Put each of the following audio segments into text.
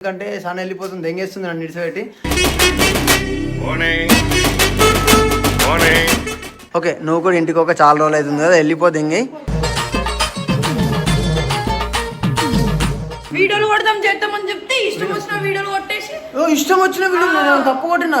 ఎందుకంటే సన్ వెళ్ళిపోతుంది. దెంగేస్తుంది నన్ను నిడిచిపెట్టి. ఓకే నువ్వు కూడా ఇంటికి ఒక చాలా రోజులు అవుతుంది కదా వెళ్ళిపో దెంగి. వీడియోలు కొడదాం చేద్దామని చెప్తే ఇష్టం వచ్చిన వీడియోలు కొట్టేసి. ఓ, ఇష్టం వచ్చిన వీడియో నేను తప్పు కొట్టినా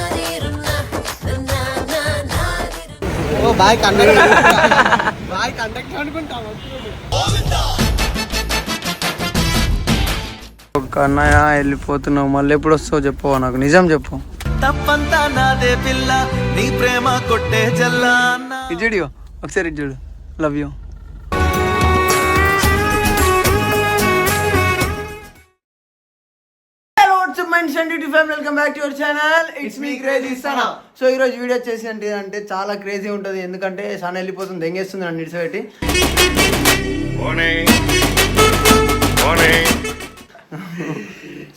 ఆపేసేయండి ఫ్లైట్ పోతా ఫ్లైట్ నాపుతారా ఒక్క అన్నయ్య వెళ్ళిపోతున్నావు. మళ్ళీ ఎప్పుడు వస్తావు చెప్పు నాకు నిజం చెప్పు. తప్పంతా నాదే పిల్ల నీ ప్రేమ కొట్టే జల్లా అన్నా. ఇది చూడు ఇగో. ఒకసారి ఇది చూడు love you welcome back to your channel. It's me crazy Sana so ఈ రోజు వీడియో వచ్చేసి అంటే అంటే చాలా క్రేజీ ఉంటుంది. ఎందుకంటే సన వెళ్ళిపోతుంది దెంగేస్తుంది నన్ను నిడిచిపెట్టి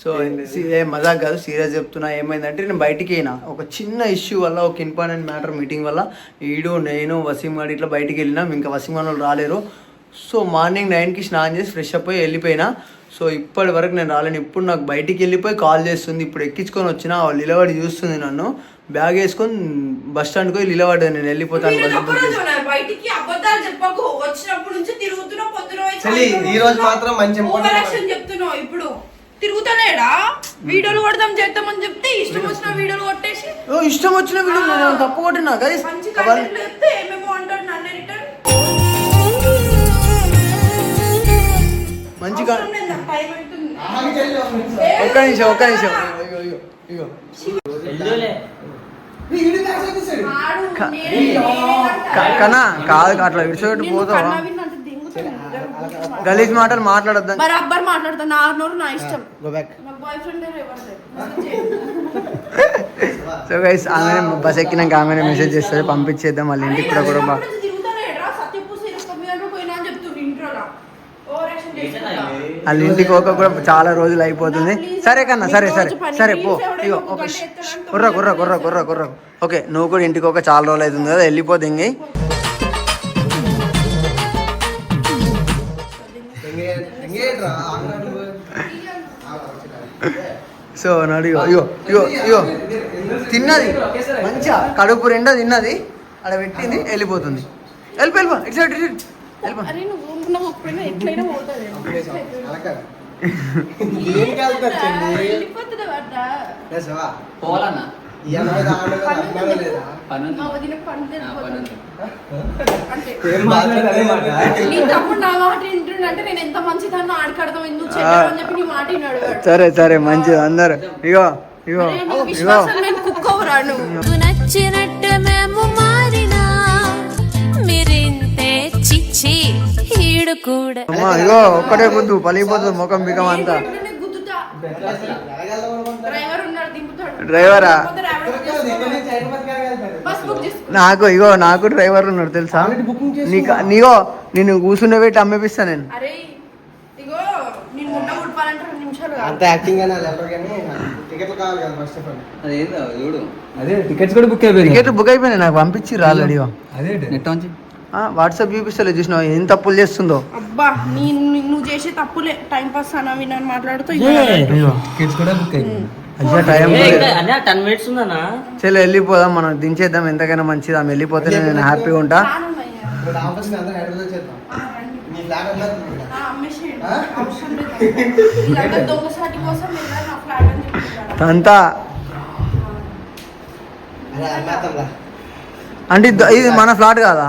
సో సి- ఏ మజాక్ కాదు సీరియస్ చెప్తున్నా. ఏమైందంటే నేను బయటికి అయినా ఒక చిన్న ఇష్యూ వల్ల ఒక ఇంపార్టెంట్ మ్యాటర్ మీటింగ్ వల్ల ఈడు నేను వసీం గారు ఇట్లా బయటికి వెళ్ళినాం. ఇంకా వసీం వాళ్ళు రాలేరు. సో మార్నింగ్ నైన్కి స్నానం చేసి ఫ్రెష్ అప్ అయ్యి వెళ్ళిపోయినా. సో ఇప్పటి వరకు నేను రాలేను. ఇప్పుడు నాకు బయటికి వెళ్ళిపోయి కాల్ చేస్తుంది. ఇప్పుడు ఎక్కించుకొని వచ్చిన వాళ్ళు నిలబడి చూస్తుంది నన్ను. బ్యాగ్ వేసుకొని బస్ స్టాండ్కి పోయి నిలబడ్డది నేను వెళ్ళిపోతాను. బయటికి అబద్ధాలు చెప్పకు. వచ్చినప్పటి నుంచి తిరుగుతున్నావు పొద్దున పోయి చలి, సాయంత్రం ఈ రోజు మాత్రం మంచి చెప్తున్నావు ఇప్పుడు. తిరుగుతలేడా? వీడియోలు కొడదాం చేద్దామని చెప్తే ఇష్టం వచ్చిన వీడియోలు కొట్టేసి. ఓ, ఇష్టం వచ్చిన వీడియో నేను తప్పు కొట్టినా గైస్ ఒక్క నిమిషం ఒక్క నిమిషం. ఇగో, కాదు అట్లా విడిచిపెట్టి పోతావా. గలీజ్ మాటలు మాట్లాడొద్దని. బరాబర్ మాట్లాడతా నా నోరు నా ఇష్టం. సో గైస్ ఆమె బస్ ఎక్కినాక ఆమె మెసేజ్ చేస్తుంది పంపించేద్దాం వాళ్ళ ఇంటికి కూడా కూడా వాళ్ళ ఇంటికి ఒక కూడా చాలా రోజులు అయిపోతుంది. సరే కన్నా సరే సరే సరే పో. ఇగో ఓకే కుర్ర కుర్ర కుర్ర కుర్ర కుర్ర. ఓకే నువ్వు కూడా ఇంటికి ఒక చాలా రోజులు అవుతుంది కదా వెళ్ళిపోతే ఇంక. సో నాడు ఇగో ఇగో ఇగో ఇగో. తిన్నది. మంచిగా కడుపు రెండో తిన్నది. అక్కడ పెట్టింది వెళ్ళిపోతుంది. వెళ్ళిపో వెళ్ళిపో. ఇట్స్ వెళ్ళిపో. ఊరుకున్నావు అప్పుడైనా ఎట్లయినా పోతుంది. పోవాలన్నా. సరే సరే మంచిది అందరు. ఇగో ఇగో ఇగో. నచ్చినట్టు మేము కూడా. అమ్మా ఇగో ఒక్కటే గుద్దు పలిగిపోతుంది ముఖం బికం అంతా. డ్రైవర్? నాకు ఇగో నాకు డ్రైవర్ ఉన్నాడు తెలుసా? నీకు నీగో నేను కూర్చుండే పెట్టి అమ్మేపిస్తా నేను. అంత యాక్టింగ్ అదే టికెట్స్ కూడా బుక్ అయిపోయినాయి. టికెట్ బుక్ అయిపోయినాయి నాకు పంపించి ఆల్రెడీ అదే నెట్ నుంచి వాట్సాప్ చూపిస్తలే చూసినావు? ఏం తప్పులు చేస్తుందో? అబ్బా నీ నీ- నువ్వు చేసే తప్పులే. టైం పాస్ మాట్లాడుతూ టికెట్స్ కూడా బుక్ అయిపోయినాయి అయ్యా టైం అన్న టెన్ మినిట్స్ ఉందన్నా. చలో వెళ్ళిపోదాం మనం దించేద్దాం ఎంతకైనా మంచిది. ఆమె వెళ్ళిపోతే నేను హ్యాపీగా ఉంటా. అంతా అంటే ఇది మన ఫ్లాట్ కాదా?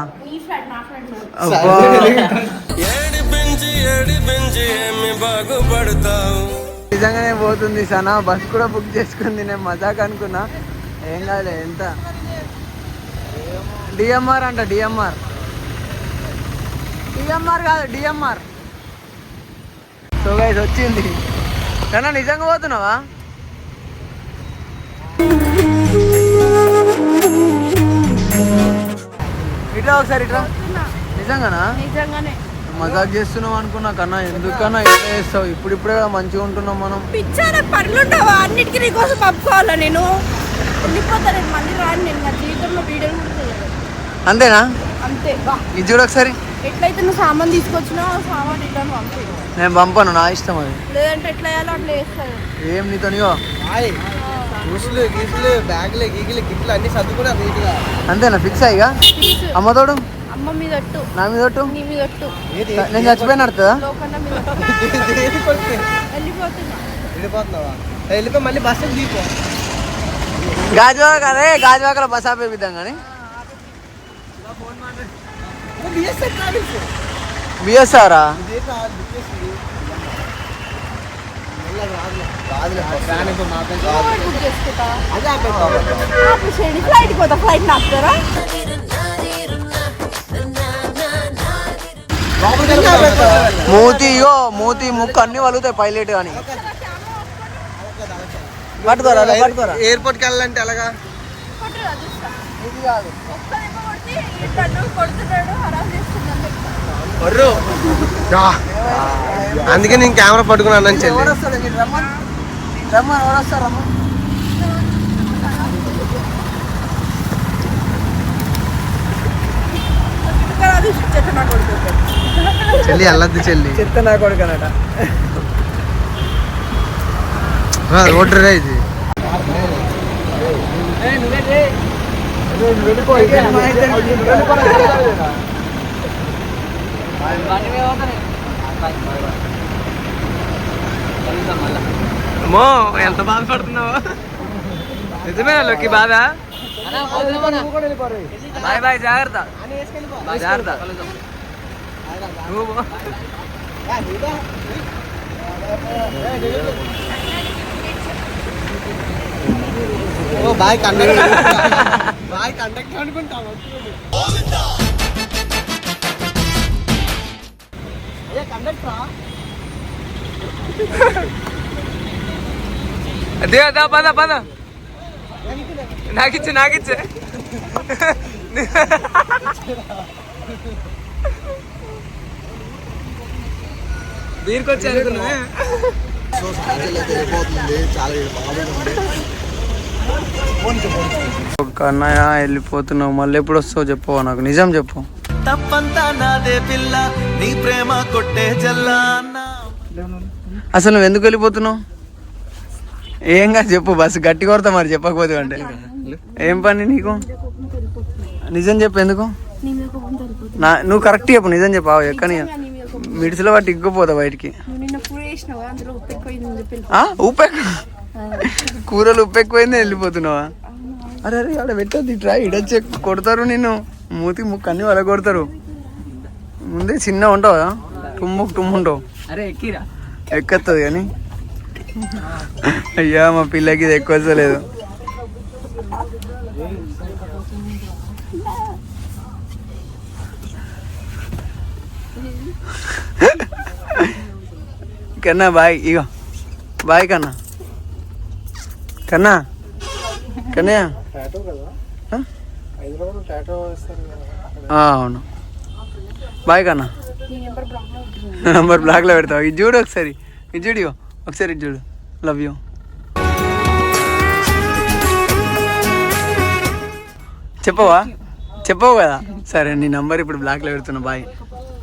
నిజంగానే పోతుంది సనా. బస్ కూడా బుక్ చేసుకుంది. నేను మజాక్ అనుకున్నా. ఏం కాదులే ఎంత? డిఎంఆర్ అంట డిఎంఆర్ డిఎంఆర్ కాదు డిఎంఆర్ సో గైస్ వచ్చింది. కన్నా నిజంగా పోతున్నావా? ఇట్లా ఒకసారి ఇట్లా నిజంగానా? నిజంగానే. మజాక్ చేస్తున్నావు అనుకున్నా కన్నా ఎందుకన్నా ఇట్లా చేస్తావు? ఇప్పుడు ఇప్పుడే కదా మంచిగా ఉంటున్నాం మనం. పిచ్చానే పనులుంటావా అన్నిటికీ నీకోసం పంపుకోవాలా నేను? వెళ్ళిపోతా నేను మళ్ళీ రాను నేను నా జీవితంలో చేయను. అంతేనా? అంతే బా. ఇది చూడు ఒకసారి. ఎట్లయితే నువ్వు సామాన్ తీసుకొచ్చినావు ఆ సామాన్ రిటర్న్ పంపి నేను పంపను నా ఇష్టం అది. లేదంటే ఎట్లా వేయాలో అట్లా వేస్తాను ఏం నీతో నీవో గీసులు గీసులు బ్యాగులు గీగులు గిట్లు అన్ని సర్దుకున్నా నీట్గా అంతేనా? ఫిక్స్ అయ్యిగా అమ్మతోడు అమ్మ మీద ఒట్టు నా మీద ఒట్టు నీ మీద ఒట్టు నేను చచ్చిపోయిన అడుతుందా లోకన్న మీద ఒట్టు. వెళ్ళిపోతున్నా. వెళ్ళిపోతున్నావా? వెళ్ళిపోయి మళ్ళీ బస్సు దీపో గాజువాక అదే గాజువాకలో బస్ ఆపేపిద్దాం కానీ బిఎస్ఆరా బుక్ చేసుకుంటా. ఆపేసేయండి ఫ్లైట్కి పోతా ఫ్లైట్ నాకుతారా మూతి ఇగో మూతి ముక్కు అన్ని వలుగుతాయి పైలట్ కానీ పట్టుకోరా పట్టుకోరా. ఎయిర్పోర్ట్కి వెళ్ళాలంటే హరాస్ చేస్తున్నాడు ఒర్రు అందుకే నేను కెమెరా పట్టుకున్నాను చెల్లి ఎవరు వస్తారు మీరు రమ్మని. రమ్మని. చెల్లి వెళ్ళద్దు చెల్లి. చెత్త నా కొడుకనట. రోడ్డు రే ఇది. అమ్మో ఎంత బాధపడుతున్నావు? నిజమే లోకి బాధ? బాయ్ బాయ్ జాగ్రత్త. జాగ్రత్త. నువ్వు. Oh bye conductor. Bye conductor అనుకుంటావు అదే అదా పద పద. నాకిచ్చే నాకిచ్చే. దీనికి అనుకున్నా కన్నయ్య వెళ్ళిపోతున్నావు. మళ్ళీ ఎప్పుడు వస్తావు చెప్పు నాకు? నిజం చెప్పు. తప్పంతా నాదే పిల్ల నీ ప్రేమ కొట్టే జల్లా అన్నా. అసలు నువ్వు ఎందుకు వెళ్ళిపోతున్నావు? ఏం కాదు చెప్పు. బస్సు గట్టి కొడతా మరి చెప్పకపోతే అంటే. ఏం పని నీకు? నిజం చెప్పు ఎందుకు? నా నువ్వు కరెక్ట్ చెప్పు. నిజం చెప్పు. ఆవు ఎక్కని మిడిసిలో పట్టి ఇగ్గిపోతా బయటికి? ఉప్పు కూరలు ఉప్పు ఎక్కువైంది వెళ్ళిపోతున్నావా? అరే అరే ఆడ పెట్టద్దు ఇట్రా ఇడొచ్చి కొడతారు నిన్ను. మూతి ముక్కు అన్ని వాళ్ళ కొడతారు ముందే చిన్న ఉంటావా? టుమ్ముకు టుమ్ము ఉంటావు. ఎక్కత్తది కానీ. అయ్యా మా పిల్లకి ఇది ఎక్కువ కన్నా బాయ్ ఇగో. బాయ్ కన్నా. కన్నా. కన్నయ్య? అవును. బాయ్ కన్నా. నంబర్ బ్లాక్లో పెడతావు. ఇది చూడు ఒకసారి. ఇది చూడు ఇగో. ఒకసారి ఇది చూడు. లవ్ యూ చెప్పవా? చెప్పవు కదా. సరే నీ నంబర్ ఇప్పుడు బ్లాక్లో పెడుతున్నా. బాయ్.